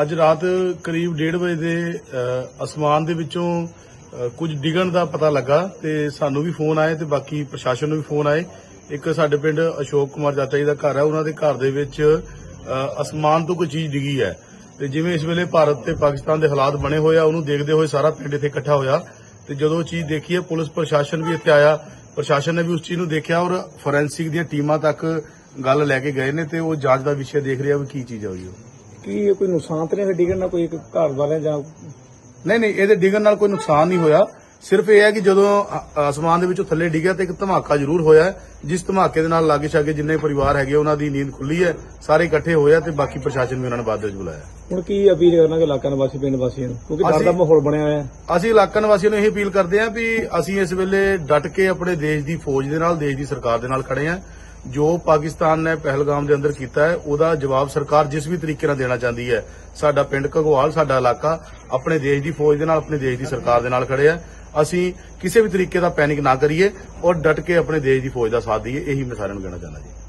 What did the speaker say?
ਅੱਜ ਰਾਤ ਕਰੀਬ 1:30 ਵਜੇ ਦੇ ਅਸਮਾਨ ਦੇ ਵਿੱਚੋਂ ਕੁਝ ਡਿੱਗਣ ਦਾ ਪਤਾ ਲੱਗਾ ਤੇ ਸਾਨੂੰ ਵੀ ਫੋਨ ਆਏ ਤੇ ਬਾਕੀ ਪ੍ਰਸ਼ਾਸਨ ਨੂੰ ਵੀ ਫੋਨ ਆਏ। ਇੱਕ ਸਾਡੇ ਪਿੰਡ ਅਸ਼ੋਕ ਕੁਮਾਰ ਚਾਚਾ ਜੀ ਦਾ ਘਰ ਹੈ, ਉਹਨਾਂ ਦੇ ਘਰ ਦੇ ਵਿੱਚ ਅਸਮਾਨ ਤੋਂ ਕੋਈ ਚੀਜ਼ ਡਿੱਗੀ ਹੈ। ਤੇ ਜਿਵੇਂ ਇਸ ਵੇਲੇ ਭਾਰਤ ਤੇ ਪਾਕਿਸਤਾਨ ਦੇ ਹਾਲਾਤ ਬਣੇ ਹੋਏ ਆ, ਉਹਨੂੰ ਦੇਖਦੇ ਹੋਏ ਸਾਰਾ ਪਿੰਡ ਇੱਥੇ ਇਕੱਠਾ ਹੋਇਆ। ਤੇ ਜਦੋਂ ਉਹ ਚੀਜ਼ ਦੇਖੀ ਹੈ, ਪੁਲਿਸ ਪ੍ਰਸ਼ਾਸਨ ਵੀ ਇੱਥੇ ਆਇਆ। ਪ੍ਰਸ਼ਾਸਨ ਨੇ ਵੀ ਉਸ ਚੀਜ਼ ਨੂੰ ਦੇਖਿਆ ਔਰ ਫੋਰੈਂਸਿਕ ਦੀਆਂ ਟੀਮਾਂ ਤੱਕ ਗੱਲ ਲੈ ਕੇ ਗਏ ਨੇ ਤੇ ਉਹ ਜਾਂਚ ਦਾ ਵਿਸ਼ੇ ਦੇਖ ਰਿਹਾ ਵੀ ਕੀ ਚੀਜ਼ ਹੋਈ ਉਹ ਕੀ ਇਹ ਕੋਈ ਨੁਕਸਾਨ ਤੇ ਨਹੀਂ ਹੋਇਆ ਡਿੱਗਣ ਨਾਲ ਕੋਈ ਇੱਕ ਘਰ ਵਾਲੇ ਜਾਂ ਨਹੀਂ ਨਹੀਂ ਇਹਦੇ ਡਿੱਗਣ ਨਾਲ ਕੋਈ ਨੁਕਸਾਨ ਨਹੀਂ ਹੋਇਆ। ਸਿਰਫ ਇਹ ਹੈ ਕਿ ਜਦੋਂ ਅ- ਆਸਮਾਨ ਦੇ ਵਿੱਚੋਂ ਥੱਲੇ ਡਿੱਗਿਆ ਤੇ ਇੱਕ ਧਮਾਕਾ ਜ਼ਰੂਰ ਹੋਇਆ ਹੈ, ਜਿਸ ਧਮਾਕੇ ਦੇ ਨਾਲ ਲਾਗੇ ਛਾਗੇ ਜਿੰਨੇ ਪਰਿਵਾਰ ਹੈਗੇ ਉਹਨਾਂ ਦੀ ਨੀਂਦ ਖੁੱਲੀ ਹੈ ਸਾਰੇ ਇਕੱਠੇ ਹੋਏ ਆ ਤੇ ਬਾਕੀ ਪ੍ਰਸ਼ਾਸਨ ਵੀ ਉਹਨਾਂ ਨੇ ਬਾਅਦ ਵਿੱਚ ਬੁਲਾਇਆ ਹੁਣ ਕੀ ਅਪੀਲ ਕਰਨਾ ਕਿ ਇਲਾਕਾ ਨਿਵਾਸੀ ਪਿੰਡ ਵਾਸੀਆਂ ਨੂੰ? ਕਿਉਂਕਿ ਡਰ ਦਾ ਅਸੀਂ- ਮਾਹੌਲ ਬਣਿਆ ਹੋਇਆ ਹੈ। ਅਸੀਂ ਇਲਾਕਾ ਨਿਵਾਸੀਆਂ ਨੂੰ ਇਹ ਅਪੀਲ ਕਰਦੇ ਹਾਂ ਵੀ ਅਸੀਂ ਇਸ ਵੇਲੇ ਡਟ ਕੇ ਆਪਣੇ ਦੇਸ਼ ਦੀ ਫੌਜ ਦੇ ਨਾਲ ਦੇਸ਼ ਦੀ ਸਰਕਾਰ ਦੇ ਨਾਲ ਖੜੇ ਹਾਂ। ਜੋ ਪਾਕਿਸਤਾਨ ਨੇ ਪਹਿਲਗਾਮ ਦੇ ਅੰਦਰ ਕੀਤਾ ਹੈ, ਉਹਦਾ ਜਵਾਬ ਸਰਕਾਰ ਜਿਸ ਵੀ ਤਰੀਕੇ ਨਾਲ ਦੇਣਾ ਚਾਹੁੰਦੀ ਹੈ, ਸਾਡਾ ਪਿੰਡ ਘਗਵਾਲ, ਸਾਡਾ ਇਲਾਕਾ ਆਪਣੇ ਦੇਸ਼ ਦੀ ਫੌਜ ਦੇ ਨਾਲ, ਆਪਣੇ ਦੇਸ਼ ਦੀ ਸਰਕਾਰ ਦੇ ਨਾਲ ਖੜੇ ਆ। ਅਸੀਂ ਕਿਸੇ ਵੀ ਤਰੀਕੇ ਦਾ ਪੈਨਿਕ ਨਾ ਕਰੀਏ ਔਰ ਡਟ ਕੇ ਆਪਣੇ ਦੇਸ਼ ਦੀ ਫੌਜ ਦਾ ਸਾਥ ਦਈਏ, ਇਹੀ ਮੈਂ ਸਾਰਿਆਂ ਨੂੰ ਕਹਿਣਾ ਚਾਹੁੰਦਾ ਜੀ।